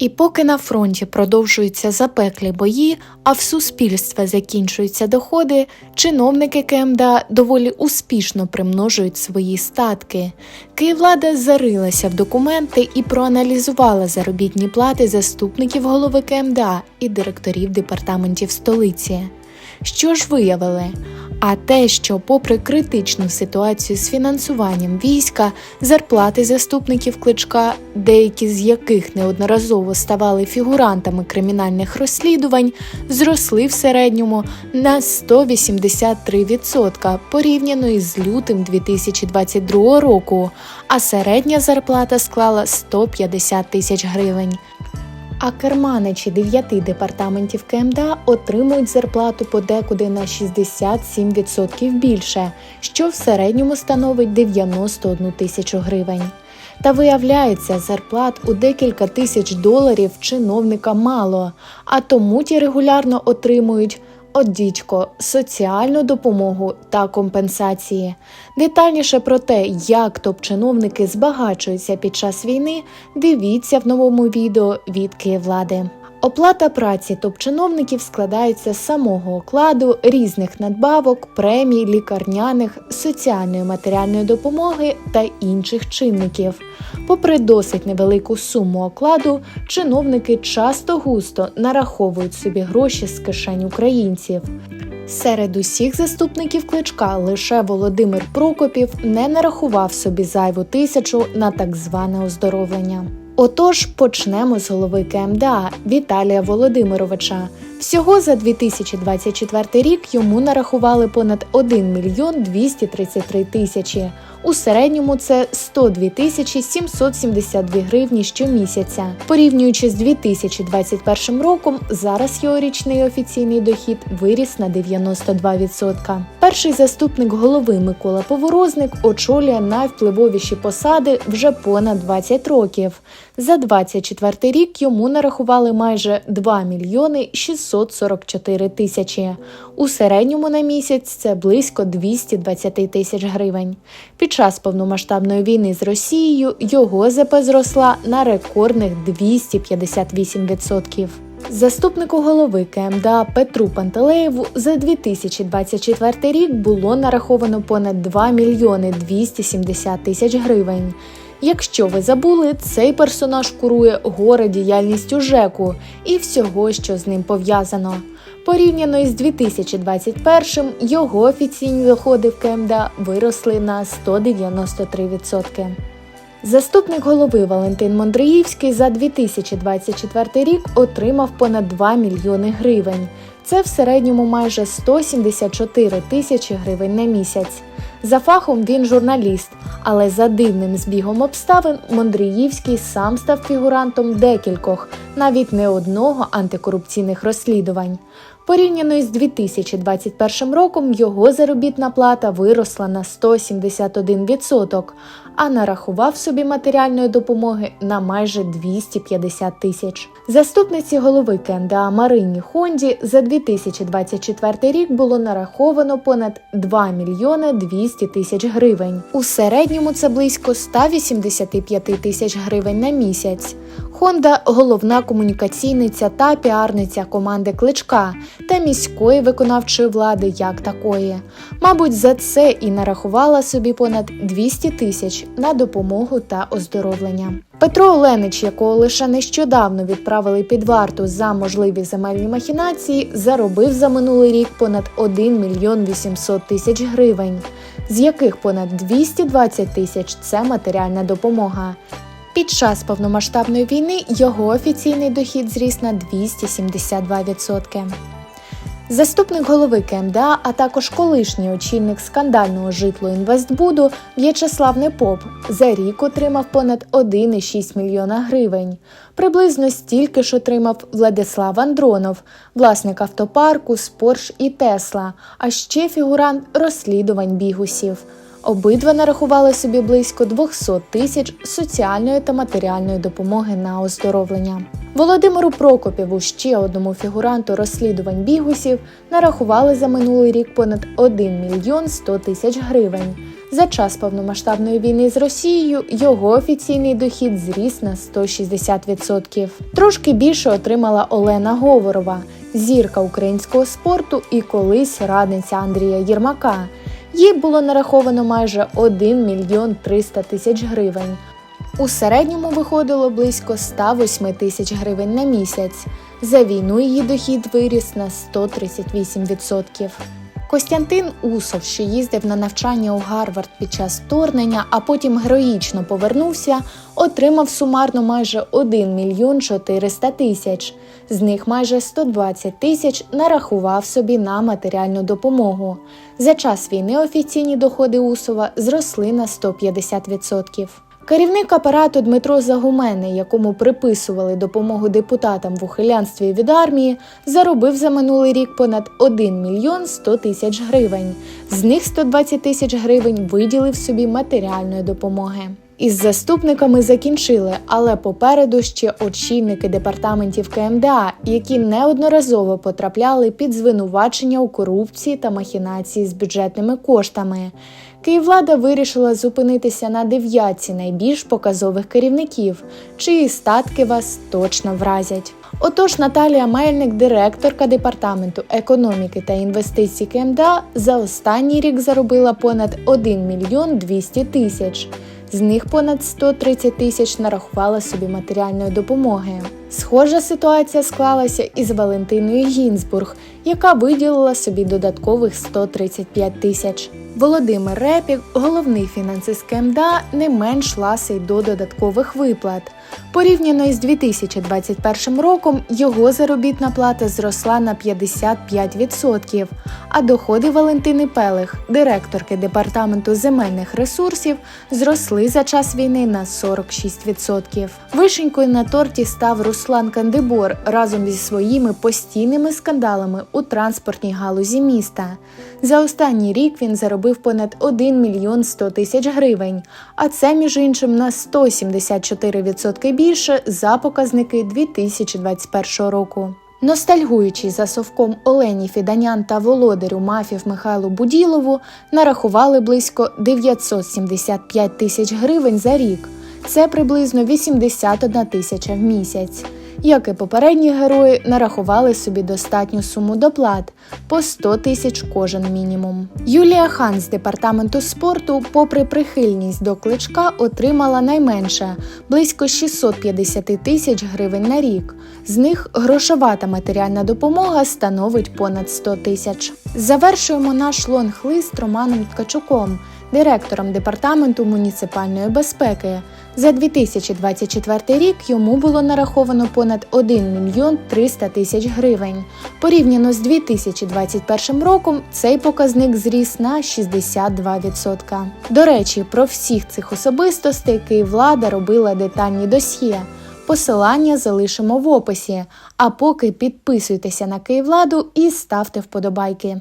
І поки на фронті продовжуються запеклі бої, а в суспільства закінчуються доходи, чиновники КМДА доволі успішно примножують свої статки. Київлада зарилася в документи і проаналізувала заробітні плати заступників голови КМДА і директорів департаментів столиці. Що ж виявили? А те, що, попри критичну ситуацію з фінансуванням війська, зарплати заступників кличка, деякі з яких неодноразово ставали фігурантами кримінальних розслідувань, зросли в середньому на 183% порівняно із лютим 2022 року, а середня зарплата склала 150 тисяч гривень. А керманичі дев'яти департаментів КМДА отримують зарплату подекуди на 67% більше, що в середньому становить 91 тисячу гривень. Та виявляється, зарплат у декілька тисяч доларів чиновника мало, а тому ті регулярно отримують одічко, соціальну допомогу та компенсації. Детальніше про те, як топ-чиновники збагачуються під час війни, дивіться в новому відео від Київлади. Оплата праці топ-чиновників складається з самого окладу, різних надбавок, премій, лікарняних, соціальної матеріальної допомоги та інших чинників. Попри досить невелику суму окладу, чиновники часто густо нараховують собі гроші з кишень українців. Серед усіх заступників кличка лише Володимир Прокопів не нарахував собі зайву тисячу на так зване оздоровлення. Отож, почнемо з голови КМДА Віталія Володимировича. Всього за 2024 рік йому нарахували понад 1 мільйон 233 тисячі. У середньому це 102 тисячі 772 гривні щомісяця. Порівнюючи з 2021 роком, зараз його річний офіційний дохід виріс на 92%. Перший заступник голови Микола Поворозник очолює найвпливовіші посади вже понад 20 років. За 24 рік йому нарахували майже 2 мільйони 644 тисячі. У середньому на місяць це близько 220 тисяч гривень. Під час повномасштабної війни з Росією його ЗП зросла на рекордних 258%. Заступнику голови КМДА Петру Пантелеєву за 2024 рік було нараховано понад 2 мільйони 270 тисяч гривень. Якщо ви забули, цей персонаж курує горе діяльністю ЖЕКу і всього, що з ним пов'язано. Порівняно із 2021 його офіційні доходи в КМДА виросли на 193%. Заступник голови Валентин Мондриївський за 2024 рік отримав понад 2 мільйони гривень. Це в середньому майже 174 тисячі гривень на місяць. За фахом він журналіст, але за дивним збігом обставин Мондріївський сам став фігурантом декількох, навіть не одного антикорупційних розслідувань. Порівняно із 2021 роком його заробітна плата виросла на 171%, а нарахував собі матеріальної допомоги на майже 250 тисяч. Заступниці голови КНДА Марині Хонді за 2024 рік було нараховано понад 2 мільйони 200 тисяч гривень. У середньому це близько 185 тисяч гривень на місяць. Хонда головна комунікаційниця та піарниця команди Кличка та міської виконавчої влади як такої. Мабуть, за це і нарахувала собі понад 200 тисяч на допомогу та оздоровлення. Петро Оленич, якого лише нещодавно відправили під варту за можливі земельні махінації, заробив за минулий рік понад 1 мільйон 800 тисяч гривень, з яких понад 220 тисяч це матеріальна допомога. Під час повномасштабної війни його офіційний дохід зріс на 272%. Заступник голови КМДА, а також колишній очільник скандального житло-інвестбуду В'ячеслав Непоп за рік отримав понад 1,6 мільйона гривень. Приблизно стільки ж отримав Владислав Андронов, власник автопарку, Спорш і Тесла, а ще фігурант розслідувань бігусів. Обидва нарахували собі близько 200 тисяч соціальної та матеріальної допомоги на оздоровлення. Володимиру Прокопєву, ще одному фігуранту розслідувань бігусів, нарахували за минулий рік понад 1 мільйон 100 тисяч гривень. За час повномасштабної війни з Росією його офіційний дохід зріс на 160%. Трошки більше отримала Олена Говорова, зірка українського спорту і колись радниця Андрія Єрмака. Їй було нараховано майже 1 мільйон 300 тисяч гривень. У середньому виходило близько 108 тисяч гривень на місяць. За війну її дохід виріс на 138%. Костянтин Усов, що їздив на навчання у Гарвард під час вторгнення, а потім героїчно повернувся, отримав сумарно майже 1 мільйон 400 тисяч. З них майже 120 тисяч нарахував собі на матеріальну допомогу. За час війни офіційні доходи Усова зросли на 150%. Керівник апарату Дмитро Загуменний, якому приписували допомогу депутатам в ухилянстві від армії, заробив за минулий рік понад 1 мільйон 100 тисяч гривень. З них 120 тисяч гривень виділив собі матеріальної допомоги. Із заступниками закінчили, але попереду ще очільники департаментів КМДА, які неодноразово потрапляли під звинувачення у корупції та махінації з бюджетними коштами. Київлада вирішила зупинитися на дев'ятці найбільш показових керівників, чиї статки вас точно вразять. Отож, Наталія Мельник, директорка департаменту економіки та інвестицій КМДА, за останній рік заробила понад 1 мільйон 200 тисяч. З них понад 130 тисяч нарахувала собі матеріальної допомоги. Схожа ситуація склалася із Валентиною Гінзбург, яка виділила собі додаткових 135 тисяч. Володимир Репік, головний фінансист КМДА, не менш ласий до додаткових виплат. Порівняно із 2021 роком його заробітна плата зросла на 55%, а доходи Валентини Пелих, директорки департаменту земельних ресурсів, зросли за час війни на 46%. Вишенькою на торті став Руслан Кандибор разом зі своїми постійними скандалами у транспортній галузі міста. За останній рік він заробив понад 1 мільйон 100 тисяч гривень, а це між іншим на 174% більше за показники 2021 року. Ностальгуючи за совком Олені Фіданян та володарю мафів Михайлу Буділову, нарахували близько 975 тисяч гривень за рік. Це приблизно 81 тисяча в місяць. Як і попередні герої, нарахували собі достатню суму доплат по 100 тисяч кожен мінімум. Юлія Хан з департаменту спорту, попри прихильність до кличка, отримала найменше близько 650 тисяч гривень на рік. З них грошова та матеріальна допомога становить понад 100 тисяч. Завершуємо наш лонг-лист Романом Ткачуком, директором департаменту муніципальної безпеки. За 2024 рік йому було нараховано понад 1 мільйон 300 тисяч гривень. Порівняно з 2021 роком цей показник зріс на 62%. До речі, про всіх цих особистостей Київлада робила детальні досьє. Посилання залишимо в описі. А поки підписуйтеся на Київладу і ставте вподобайки.